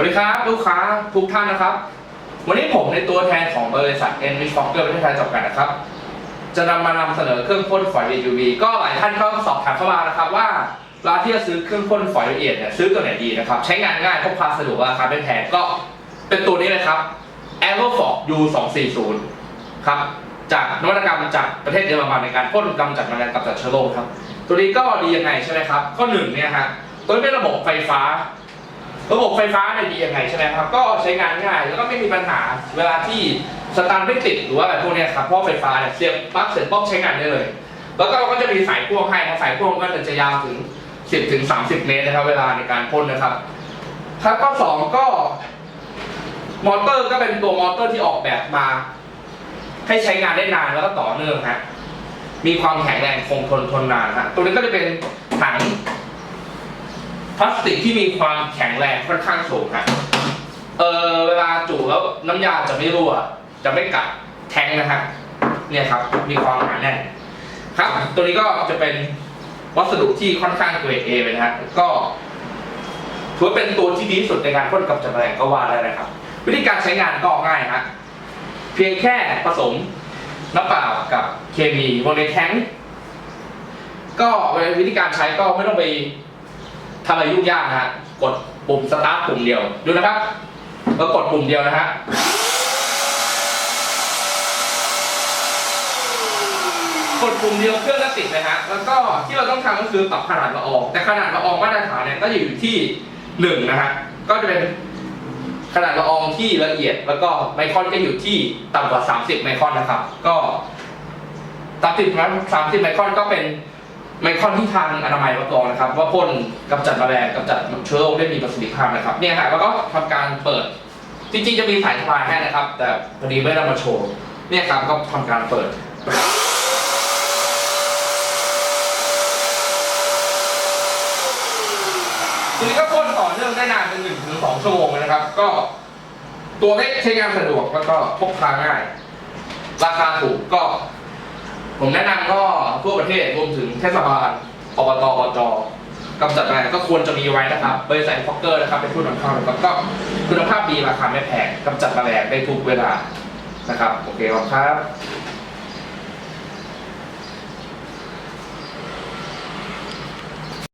วัสดีครับ ลูกค้าทุกท่านนะครับ วันนี้ผมในตัวแทนของบริษัท e n r i c h Fokker ประเทศไทยจำกัดนะครับ จะนำมานำเสนอเครื่องพ่นฝอย UV ก็หลายท่านก็สอบถามเข้ามานะครับว่าเวลาที่จะซื้อเครื่องพ่นฝอยละเอียดเนี่ยซื้อตัวไหนดีนะครับ ใช้งานง่ายพกพาสะดวกราคาไม่แพงก็เป็นตัวนี้เลยครับ Aerofox U240 ครับจากนวัตกรรมจากประเทศเยอรมันในการพ่นกำจัดแมลงกำจัดเชื้อโรคครับ ตัวนี้ก็ดียังไงใช่ไหมครับ ข้อหนึ่งเนี่ยฮะตัวนี้เป็นระบบไฟฟ้า ระบบไฟฟ้าเนี่ยดียังไงใช่ไหมครับ ก็ใช้งานง่ายแล้วก็ไม่มีปัญหาเวลาที่สตาร์ทไม่ติดหรือว่าอะไรพวกนี้ครับเพราะไฟฟ้าเนี่ยเสียบปลั๊กเสร็จปุ๊บใช้งานได้เลย แล้วก็เราก็จะมีสายพ่วงให้นะสายพ่วงก็จะยาวถึง 10ถึง30 เมตรนะครับ เวลาในการพ่นนะครับ ครับข้อสองก็ มอเตอร์ก็เป็นตัวมอเตอร์ที่ออกแบบมา ให้ใช้งานได้นานแล้วก็ต่อเนื่องฮะมีความแข็งแรงคงทนทนนานฮะตัวนี้ก็จะเป็นถัง พลาสติกที่มีความแข็งแรงค่อนข้างสูงครับเออเวลาจุแล้วน้ำยาจะไม่รั่ว จะไม่กัดแทงนะฮะเนี่ยครับ มีความหนาแน่นครับ ตัวนี้ก็จะเป็นวัสดุที่ค่อนข้างเกรดเอเลยนะฮะก็ถือว่าเป็นตัวที่ดีที่สุดในการพ่นกับจับแมลงก็ว่าได้นะครับ วิธีการใช้งานก็ง่ายฮะเพียงแค่ผสมน้ำเปล่ากับเคมีลงในแท้งก็วิธีการใช้ก็ไม่ต้องไป ทำอะไรยุ่งยากนะฮะกดปุ่มสตาร์ทปุ่มเดียวดูนะครับแล้วกดปุ่มเดียวนะฮะกดปุ่มเดียวเครื่องก็ติดนะฮะแล้วก็ที่เราต้องทำก็คือปรับขนาดละอองแต่ขนาดละอองมาตรฐานเนี่ยก็อยู่ที่หนึ่งนะฮะก็จะเป็นขนาดละอองที่ละเอียด แล้วก็ไมครอนก็อยู่ที่ต่ำกว่า 30 ไมครอนนะครับ ก็30ไมครอน30 ไมครอนก็เป็น ไมครอนที่ทางอนามัยรับรองนะครับว่าพ่นกำจัดแมลงกำจัดเชื้อโรคได้มีประสิทธิภาพนะครับเนี่ยฮะแล้วก็ทำการเปิดจริงๆจะมีสายสะพายให้นะครับ แต่พอดีไม่ได้มาโชว์เนี่ยครับก็ทำการเปิดตัวนี้ก็พ่นต่อเนื่องได้นานเป็นหนึ่งถึงสองชั่วโมงเลยนะครับ ก็ ตัวเล็กใช้งานสะดวกแล้วก็พกพาง่าย ราคาถูกก็ ผมแนะนำก็ทั่วประเทศรวมถึงเทศบาลอบตอบจกำจัดแมลงก็ควรจะมีไว้นะครับบริษัทฟอกเกอร์นะครับเป็นผู้นำเข้านะครับก็คุณภาพดีราคาไม่แพงกำจัดแมลงได้ทุกเวลานะครับโอเคครับ